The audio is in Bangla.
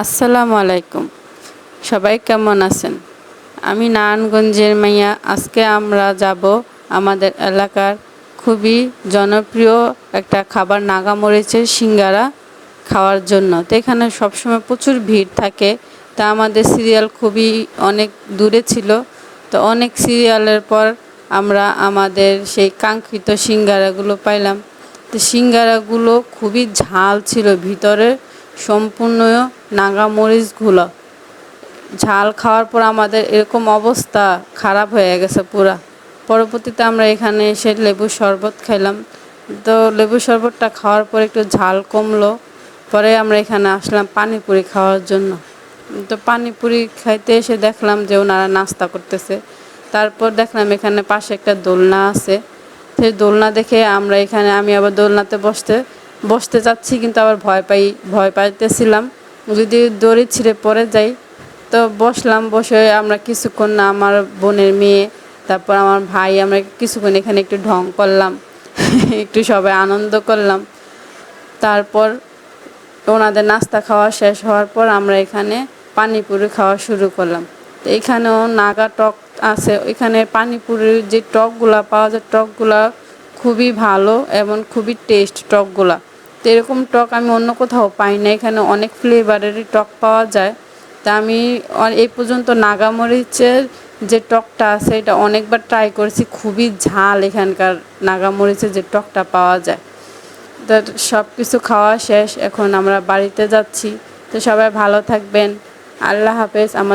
আসসালামু আলাইকুম। সবাই কেমন আছেন? আমি নারায়ণগঞ্জের মাইয়া। আজকে আমরা যাব আমাদের এলাকার খুবই জনপ্রিয় একটা খাবার নাগামরিচের সিঙ্গারা খাওয়ার জন্য। তো এখানে সবসময় প্রচুর ভিড় থাকে। তা আমাদের সিরিয়াল খুবই অনেক দূরে ছিল। তো অনেক সিরিয়ালের পর আমরা আমাদের সেই কাঙ্ক্ষিত সিঙ্গারাগুলো পাইলাম। তো সিঙ্গারাগুলো খুবই ঝাল ছিল ভিতরে সম্পূর্ণ নাগামরিচগুলো ঝাল খাওয়ার পর আমাদের এরকম অবস্থা খারাপ হয়ে গেছে পুরা। পরবর্তীতে আমরা এখানে এসে লেবু শরবত খাইলাম। তো লেবু শরবতটা খাওয়ার পর একটু ঝাল কমলো। পরে আমরা এখানে আসলাম পানিপুরি খাওয়ার জন্য। তো পানিপুরি খাইতে এসে দেখলাম যে ওনারা নাস্তা করতেছে। তারপর দেখলাম এখানে পাশে একটা দোলনা আছে। সেই দোলনা দেখে আমরা এখানে, আমি আবার দোলনাতে বসতে বসতে যাচ্ছি, কিন্তু আবার ভয় পাই, ভয় পাইতেছিলাম। যদি দড়ি ছিঁড়ে পড়ে যাই, তো বসলাম, বসে আমরা কিছুক্ষণ না, আমার বোনের মেয়ে, তারপর আমার ভাই, আমরা কিছুক্ষণ এখানে একটু ঢং করলাম, একটু সবাই আনন্দ করলাম। তারপর ওনাদের নাস্তা খাওয়া শেষ হওয়ার পর আমরা এখানে পানিপুরি খাওয়া শুরু করলাম। তো এখানেও নাগা টক আছে, এখানে পানিপুরির যে টকগুলা পাওয়া যায়, টকগুলা খুবই ভালো এবং খুবই টেস্ট টকগুলা। তো এরকম টক আমি অন্য কোথাও পাই না। এখানে অনেক ফ্লেভারেরই টক পাওয়া যায়। তা আমি এই পর্যন্ত নাগামরিচের যে টকটা আছে, এটা অনেকবার ট্রাই করেছি। খুবই ঝাল এখানকার নাগামরিচের যে টকটা পাওয়া যায়। তো সব কিছু খাওয়া শেষ। এখন আমরা বাড়িতে যাচ্ছি। তো সবাই ভালো থাকবেন। আল্লাহ হাফেজ। আমার